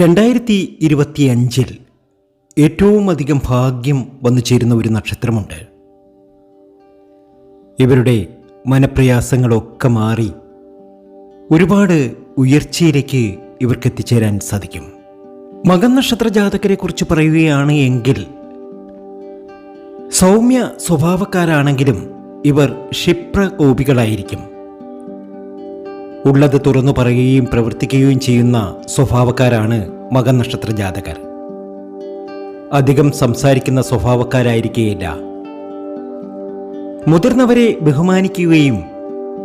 രണ്ടായിരത്തി ഇരുപത്തിയഞ്ചിൽ ഏറ്റവും അധികം ഭാഗ്യം വന്നു ചേരുന്ന ഒരു നക്ഷത്രമുണ്ട്. ഇവരുടെ മനപ്രയാസങ്ങളൊക്കെ മാറി ഒരുപാട് ഉയർച്ചയിലേക്ക് ഇവർക്ക് എത്തിച്ചേരാൻ സാധിക്കും. മകൻ നക്ഷത്ര ജാതകരെ കുറിച്ച് പറയുകയാണ് എങ്കിൽ സൗമ്യ സ്വഭാവക്കാരാണെങ്കിലും ഇവർ ക്ഷിപ്രകോപികളായിരിക്കും. ഉള്ളത് തുറന്നു പറയുകയും പ്രവർത്തിക്കുകയും ചെയ്യുന്ന സ്വഭാവക്കാരാണ് മകൻ നക്ഷത്ര ജാതകർ അധികം സംസാരിക്കുന്ന സ്വഭാവക്കാരായിരിക്കുകയില്ല മുതിർന്നവരെ ബഹുമാനിക്കുകയും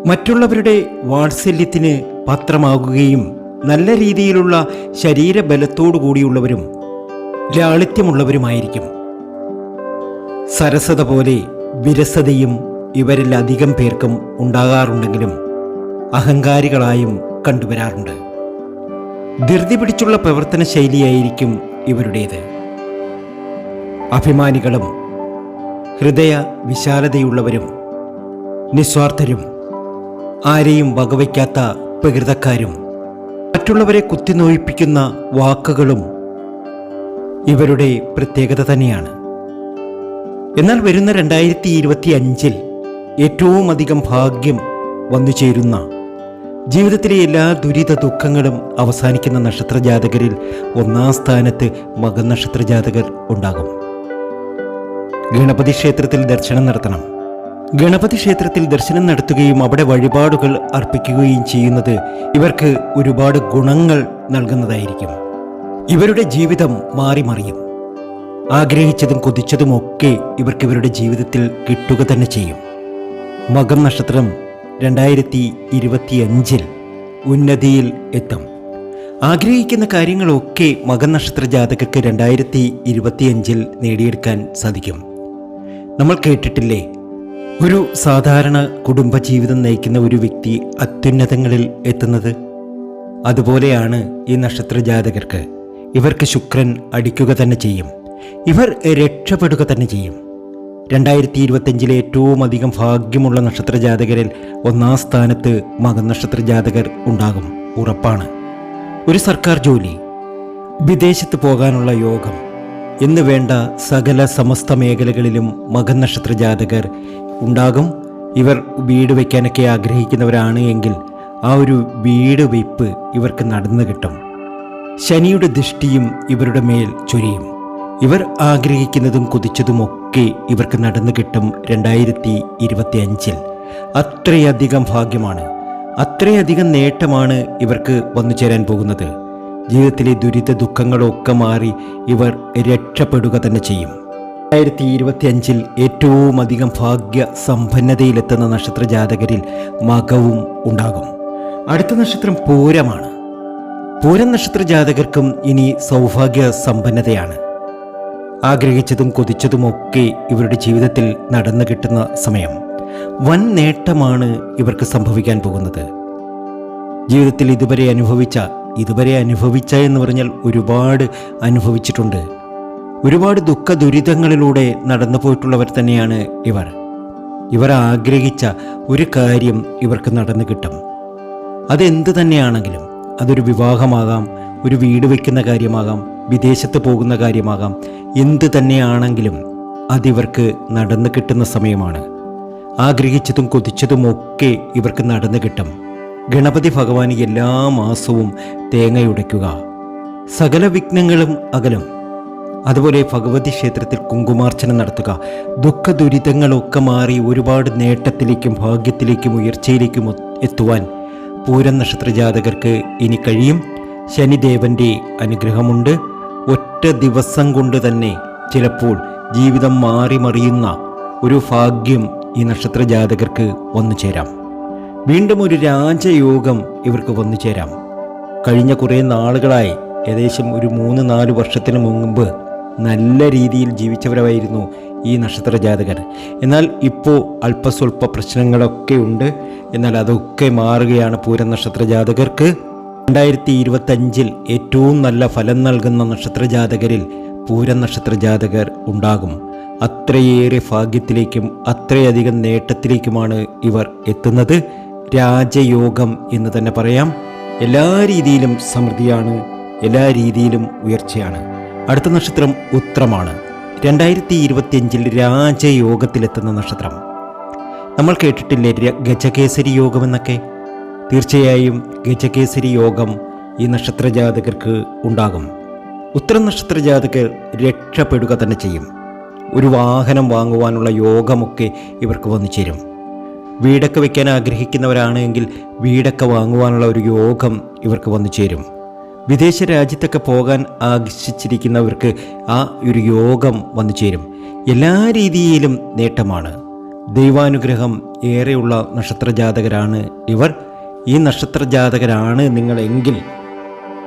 മറ്റുള്ളവരുടെ വാത്സല്യത്തിന് പത്രമാകുകയും നല്ല രീതിയിലുള്ള ശരീരബലത്തോടു കൂടിയുള്ളവരും ലാളിത്യമുള്ളവരുമായിരിക്കും. സരസത പോലെ വിരസതയും ഇവരിൽ അധികം പേർക്കും ഉണ്ടാകാറുണ്ടെങ്കിലും അഹങ്കാരികളായും കണ്ടുവരാറുണ്ട്. ധൃതി പിടിച്ചുള്ള പ്രവർത്തന ശൈലിയായിരിക്കും ഇവരുടേത്. അഭിമാനികളും ഹൃദയ വിശാലതയുള്ളവരും നിസ്വാർത്ഥരും ആരെയും വകവയ്ക്കാത്ത പ്രകൃതക്കാരും മറ്റുള്ളവരെ കുത്തിനോയിപ്പിക്കുന്ന വാക്കുകളും ഇവരുടെ പ്രത്യേകത തന്നെയാണ്. എന്നാൽ വരുന്ന രണ്ടായിരത്തി ഇരുപത്തി അഞ്ചിൽ ഏറ്റവും അധികം ഭാഗ്യം വന്നു ചേരുന്ന ജീവിതത്തിലെ എല്ലാ ദുരിത ദുഃഖങ്ങളും അവസാനിക്കുന്ന നക്ഷത്ര ജാതകരിൽ ഒന്നാം സ്ഥാനത്ത് മകൻ നക്ഷത്ര ജാതകർ ഉണ്ടാകും. ഗണപതി ക്ഷേത്രത്തിൽ ദർശനം നടത്തണം. ഗണപതി ക്ഷേത്രത്തിൽ ദർശനം നടത്തുകയും അവിടെ വഴിപാടുകൾ അർപ്പിക്കുകയും ചെയ്യുന്നത് ഇവർക്ക് ഒരുപാട് ഗുണങ്ങൾ നൽകുന്നതായിരിക്കും. ഇവരുടെ ജീവിതം മാറി മറിയും ആഗ്രഹിച്ചതും കൊതിച്ചതുമൊക്കെ ഇവർക്ക് ഇവരുടെ ജീവിതത്തിൽ കിട്ടുക തന്നെ ചെയ്യും. മകം നക്ഷത്രം രണ്ടായിരത്തി ഇരുപത്തിയഞ്ചിൽ ഉന്നതിയിൽ എത്തും. ആഗ്രഹിക്കുന്ന കാര്യങ്ങളൊക്കെ മകനക്ഷത്ര ജാതകക്ക് രണ്ടായിരത്തി ഇരുപത്തിയഞ്ചിൽ നേടിയെടുക്കാൻ സാധിക്കും. നമ്മൾ കേട്ടിട്ടില്ലേ? ഒരു സാധാരണ കുടുംബജീവിതം നയിക്കുന്ന ഒരു വ്യക്തി അത്യുന്നതങ്ങളിൽ എത്തുന്നത്? അതുപോലെയാണ് ഈ നക്ഷത്ര ജാതകർക്ക് ഇവർക്ക് ശുക്രൻ അടിക്കുക തന്നെ ചെയ്യും. ഇവർ രക്ഷപ്പെടുക തന്നെ ചെയ്യും. രണ്ടായിരത്തി ഇരുപത്തഞ്ചിലെ ഏറ്റവും അധികം ഭാഗ്യമുള്ള നക്ഷത്ര ജാതകരിൽ ഒന്നാം സ്ഥാനത്ത് മകനക്ഷത്ര ജാതകർ ഉണ്ടാകും. ഉറപ്പാണ്. ഒരു സർക്കാർ ജോലി വിദേശത്ത് പോകാനുള്ള യോഗം എന്ന് വേണ്ട സകല സമസ്ത മേഖലകളിലും മകൻ നക്ഷത്ര ജാതകർ ഉണ്ടാകും. ഇവർ വീട് വയ്ക്കാനൊക്കെ ആഗ്രഹിക്കുന്നവരാണ് എങ്കിൽ ആ ഒരു വീട് വയ്പ് ഇവർക്ക് നടന്നു കിട്ടും. ശനിയുടെ ദൃഷ്ടിയും ഇവരുടെ മേൽ ചൊരിയും. ഇവർ ആഗ്രഹിക്കുന്നതും കൊതിച്ചതുമൊക്കെ ഇവർക്ക് നടന്നു കിട്ടും രണ്ടായിരത്തി ഇരുപത്തി അഞ്ചിൽ അത്രയധികം ഭാഗ്യമാണ്. അത്രയധികം നേട്ടമാണ് ഇവർക്ക് വന്നു ചേരാൻ പോകുന്നത്. ജീവിതത്തിലെ ദുരിത ദുഃഖങ്ങളൊക്കെ മാറി ഇവർ രക്ഷപ്പെടുക തന്നെ ചെയ്യും. രണ്ടായിരത്തി ഇരുപത്തി അഞ്ചിൽ ഏറ്റവും അധികം ഭാഗ്യ സമ്പന്നതയിലെത്തുന്ന നക്ഷത്ര ജാതകരിൽ മകവും ഉണ്ടാകും. അടുത്ത നക്ഷത്രം പൂരമാണ്. പൂരം നക്ഷത്ര ജാതകർക്കും ഇനി സൗഭാഗ്യ സമ്പന്നതയാണ് ആഗ്രഹിച്ചതും കൊതിച്ചതുമൊക്കെ ഇവരുടെ ജീവിതത്തിൽ നടന്നു കിട്ടുന്ന സമയം. വൻ നേട്ടമാണ് ഇവർക്ക് സംഭവിക്കാൻ പോകുന്നത്. ജീവിതത്തിൽ ഇതുവരെ അനുഭവിച്ച ഇതുവരെ അനുഭവിച്ച എന്ന് പറഞ്ഞാൽ ഒരുപാട് അനുഭവിച്ചിട്ടുണ്ട്. ഒരുപാട് ദുഃഖ ദുരിതങ്ങളിലൂടെ നടന്നു പോയിട്ടുള്ളവർ തന്നെയാണ് ഇവർ. ഇവർ ആഗ്രഹിച്ച ഒരു കാര്യം ഇവർക്ക് നടന്നു കിട്ടും. അതെന്ത് തന്നെയാണെങ്കിലും അതൊരു വിവാഹമാകാം ഒരു വീട് വയ്ക്കുന്ന കാര്യമാകാം വിദേശത്ത് പോകുന്ന കാര്യമാകാം എന്ത് തന്നെയാണെങ്കിലും അതിവർക്ക് നടന്നു കിട്ടുന്ന സമയമാണ്. ആഗ്രഹിച്ചതും കൊതിച്ചതുമൊക്കെ ഇവർക്ക് നടന്നു കിട്ടും. ഗണപതി ഭഗവാൻ എല്ലാ മാസവും തേങ്ങയുടയ്ക്കുക. സകല വിഘ്നങ്ങളും അകലും. അതുപോലെ ഭഗവതി ക്ഷേത്രത്തിൽ കുങ്കുമാർച്ചന നടത്തുക. ദുഃഖ ദുരിതങ്ങളൊക്കെ മാറി ഒരുപാട് നേട്ടത്തിലേക്കും ഭാഗ്യത്തിലേക്കും ഉയർച്ചയിലേക്കും എത്തുവാൻ പൂരം നക്ഷത്ര ജാതകർക്ക് ഇനി കഴിയും. ശനിദേവന്റെ അനുഗ്രഹമുണ്ട്. ഒറ്റ ദിവസം കൊണ്ട് തന്നെ ചിലപ്പോൾ ജീവിതം മാറി മറിയുന്ന ഒരു ഭാഗ്യം ഈ നക്ഷത്ര ജാതകർക്ക് വന്നു ചേരാം. വീണ്ടും ഒരു രാജയോഗം ഇവർക്ക് വന്നു ചേരാം. കഴിഞ്ഞ കുറേ നാളുകളായി ഏകദേശം ഒരു മൂന്ന് നാല് വർഷത്തിന് മുമ്പ് നല്ല രീതിയിൽ ജീവിച്ചവരായിരുന്നു ഈ നക്ഷത്ര ജാതകർ എന്നാൽ ഇപ്പോൾ അല്പസ്വല്പ പ്രശ്നങ്ങളൊക്കെ ഉണ്ട്. എന്നാൽ അതൊക്കെ മാറുകയാണ് പൂരം നക്ഷത്ര ജാതകർക്ക് രണ്ടായിരത്തി ഇരുപത്തഞ്ചിൽ ഏറ്റവും നല്ല ഫലം നൽകുന്ന നക്ഷത്രജാതകരിൽ പൂരനക്ഷത്രജാതകർ പൂരം നക്ഷത്ര ജാതകർ ഉണ്ടാകും. അത്രയേറെ ഭാഗ്യത്തിലേക്കും അത്രയധികം നേട്ടത്തിലേക്കുമാണ് ഇവർ എത്തുന്നത്. രാജയോഗം എന്ന് തന്നെ പറയാം. എല്ലാ രീതിയിലും സമൃദ്ധിയാണ് എല്ലാ രീതിയിലും ഉയർച്ചയാണ്. അടുത്ത നക്ഷത്രം ഉത്രമാണ്. രണ്ടായിരത്തി ഇരുപത്തിയഞ്ചിൽ രാജയോഗത്തിലെത്തുന്ന നക്ഷത്രം. നമ്മൾ കേട്ടിട്ടില്ലേ ഗജകേസരി യോഗമെന്നൊക്കെ? തീർച്ചയായും ഗജകേസരി യോഗം ഈ നക്ഷത്ര ജാതകർക്ക് ഉണ്ടാകും. ഉത്തര നക്ഷത്ര ജാതകർ രക്ഷപ്പെടുക തന്നെ ചെയ്യും. ഒരു വാഹനം വാങ്ങുവാനുള്ള യോഗമൊക്കെ ഇവർക്ക് വന്നു ചേരും. വീടൊക്കെ വയ്ക്കാൻ ആഗ്രഹിക്കുന്നവരാണെങ്കിൽ വീടൊക്കെ വാങ്ങുവാനുള്ള ഒരു യോഗം ഇവർക്ക് വന്നു ചേരും. വിദേശ രാജ്യത്തൊക്കെ പോകാൻ ആകർഷിച്ചിരിക്കുന്നവർക്ക് ആ ഒരു യോഗം വന്നു ചേരും. എല്ലാ രീതിയിലും നേട്ടമാണ്. ദൈവാനുഗ്രഹം ഏറെയുള്ള നക്ഷത്ര ജാതകരാണ് ഇവർ. ഈ നക്ഷത്ര ജാതകരാണ് നിങ്ങളെങ്കിൽ.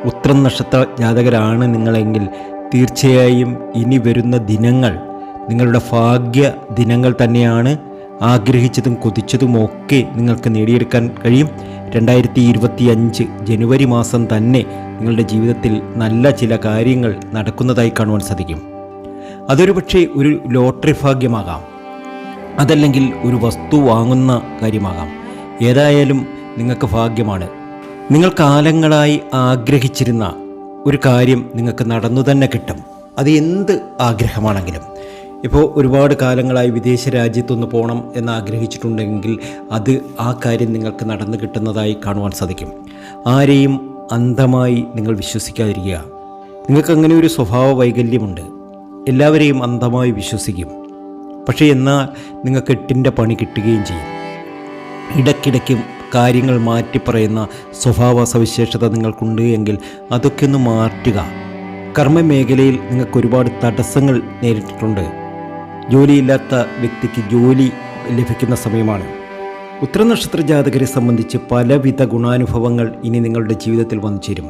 ഉത്രം നക്ഷത്ര ജാതകരാണ് നിങ്ങളെങ്കിൽ. തീർച്ചയായും ഇനി വരുന്ന ദിനങ്ങൾ നിങ്ങളുടെ ഭാഗ്യ ദിനങ്ങൾ തന്നെയാണ് ആഗ്രഹിച്ചതും കൊതിച്ചതുമൊക്കെ നിങ്ങൾക്ക് നേടിയെടുക്കാൻ കഴിയും. രണ്ടായിരത്തി ഇരുപത്തി അഞ്ച് ജനുവരി മാസം തന്നെ നിങ്ങളുടെ ജീവിതത്തിൽ നല്ല ചില കാര്യങ്ങൾ നടക്കുന്നതായി കാണുവാൻ സാധിക്കും. അതൊരു പക്ഷേ ഒരു ലോട്ടറി ഭാഗ്യമാകാം. അതല്ലെങ്കിൽ ഒരു വസ്തു വാങ്ങുന്ന കാര്യമാകാം. ഏതായാലും നിങ്ങൾക്ക് ഭാഗ്യമാണ്. നിങ്ങൾ കാലങ്ങളായി ആഗ്രഹിച്ചിരുന്ന ഒരു കാര്യം നിങ്ങൾക്ക് നടന്നു തന്നെ കിട്ടും. അത് എന്ത് ആഗ്രഹമാണെങ്കിലും. ഇപ്പോൾ ഒരുപാട് കാലങ്ങളായി വിദേശ രാജ്യത്തൊന്ന് പോകണം എന്ന് ആഗ്രഹിച്ചിട്ടുണ്ടെങ്കിൽ അത് ആ കാര്യം നിങ്ങൾക്ക് നടന്നു കിട്ടുന്നതായി കാണുവാൻ സാധിക്കും. ആരെയും അന്ധമായി നിങ്ങൾ വിശ്വസിക്കാതിരിക്കുക. നിങ്ങൾക്ക് അങ്ങനെ ഒരു സ്വഭാവ വൈകല്യമുണ്ട്. എല്ലാവരെയും അന്ധമായി വിശ്വസിക്കും. പക്ഷേ എന്നാൽ നിങ്ങൾക്ക് എട്ടിന്റെ പണി കിട്ടുകയും ചെയ്യും. ഇടയ്ക്കിടയ്ക്ക് കാര്യങ്ങൾ മാറ്റി പറയുന്ന സ്വഭാവ സവിശേഷത നിങ്ങൾക്കുണ്ട് എങ്കിൽ അതൊക്കെ ഒന്ന് മാറ്റുക. കർമ്മ മേഖലയിൽ നിങ്ങൾക്ക് ഒരുപാട് തടസ്സങ്ങൾ നേരിട്ടിട്ടുണ്ട്. ജോലിയില്ലാത്ത വ്യക്തിക്ക് ജോലി ലഭിക്കുന്ന സമയമാണ്. ഉത്തരനക്ഷത്ര ജാതകരെ സംബന്ധിച്ച് പലവിധ ഗുണാനുഭവങ്ങൾ ഇനി നിങ്ങളുടെ ജീവിതത്തിൽ വന്നു ചേരും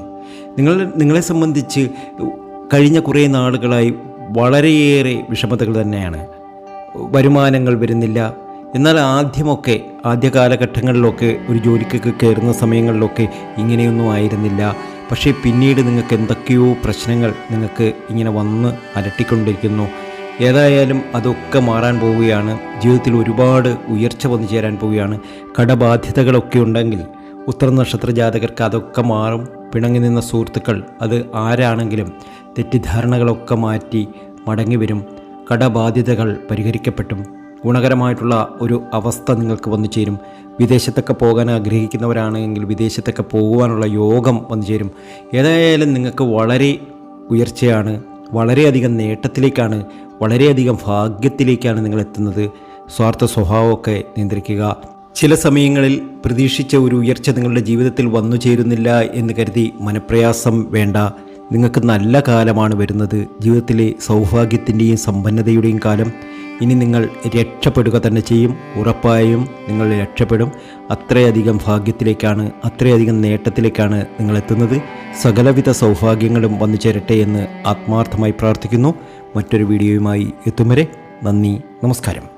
നിങ്ങൾ നിങ്ങളെ സംബന്ധിച്ച് കഴിഞ്ഞ കുറേ നാളുകളായി വളരെയേറെ വിഷമതകൾ തന്നെയാണ്. വരുമാനങ്ങൾ വരുന്നില്ല എന്നാൽ ആദ്യമൊക്കെ ആദ്യ കാലഘട്ടങ്ങളിലൊക്കെ ഒരു ജോലിക്കൊക്കെ കയറുന്ന സമയങ്ങളിലൊക്കെ ഇങ്ങനെയൊന്നും ആയിരുന്നില്ല. പക്ഷേ പിന്നീട് നിങ്ങൾക്ക് എന്തൊക്കെയോ പ്രശ്നങ്ങൾ നിങ്ങൾക്ക് ഇങ്ങനെ വന്ന് അലട്ടിക്കൊണ്ടിരിക്കുന്നു. ഏതായാലും അതൊക്കെ മാറാൻ പോവുകയാണ്. ജീവിതത്തിൽ ഒരുപാട് ഉയർച്ച വന്നു ചേരാൻ പോവുകയാണ്. കടബാധ്യതകളൊക്കെ ഉണ്ടെങ്കിൽ ഉത്തര നക്ഷത്ര ജാതകർക്ക് അതൊക്കെ മാറും. പിണങ്ങി നിന്ന സുഹൃത്തുക്കൾ അത് ആരാണെങ്കിലും തെറ്റിദ്ധാരണകളൊക്കെ മാറ്റി മടങ്ങി വരും. കടബാധ്യതകൾ പരിഹരിക്കപ്പെട്ടും. ഗുണകരമായിട്ടുള്ള ഒരു അവസ്ഥ നിങ്ങൾക്ക് വന്നു ചേരും. വിദേശത്തൊക്കെ പോകാൻ ആഗ്രഹിക്കുന്നവരാണെങ്കിൽ വിദേശത്തൊക്കെ പോകുവാനുള്ള യോഗം വന്നു ചേരും. ഏതായാലും നിങ്ങൾക്ക് വളരെ ഉയർച്ചയാണ് വളരെയധികം നേട്ടത്തിലേക്കാണ് വളരെയധികം ഭാഗ്യത്തിലേക്കാണ് നിങ്ങൾ എത്തുന്നത്. സ്വാർത്ഥ സ്വഭാവമൊക്കെ നിയന്ത്രിക്കുക. ചില സമയങ്ങളിൽ പ്രതീക്ഷിച്ച ഒരു ഉയർച്ച നിങ്ങളുടെ ജീവിതത്തിൽ വന്നു ചേരുന്നില്ല എന്ന് കരുതി മനപ്രയാസം വേണ്ട. നിങ്ങൾക്ക് നല്ല കാലമാണ് വരുന്നത്. ജീവിതത്തിലെ സൗഭാഗ്യത്തിന്റെയും സമ്പന്നതയുടെയും കാലം. ഇനി നിങ്ങൾ രക്ഷപ്പെടുക തന്നെ ചെയ്യും. ഉറപ്പായും നിങ്ങൾ രക്ഷപ്പെടും. അത്രയധികം ഭാഗ്യത്തിലേക്കാണ് അത്രയധികം നേട്ടത്തിലേക്കാണ് നിങ്ങൾ എത്തുന്നത്. സകലവിധ സൗഭാഗ്യങ്ങളും വന്നു ചേരട്ടെ എന്ന് ആത്മാർത്ഥമായി പ്രാർത്ഥിക്കുന്നു. മറ്റൊരു വീഡിയോയുമായി എത്തും വരെ നന്ദി നമസ്കാരം.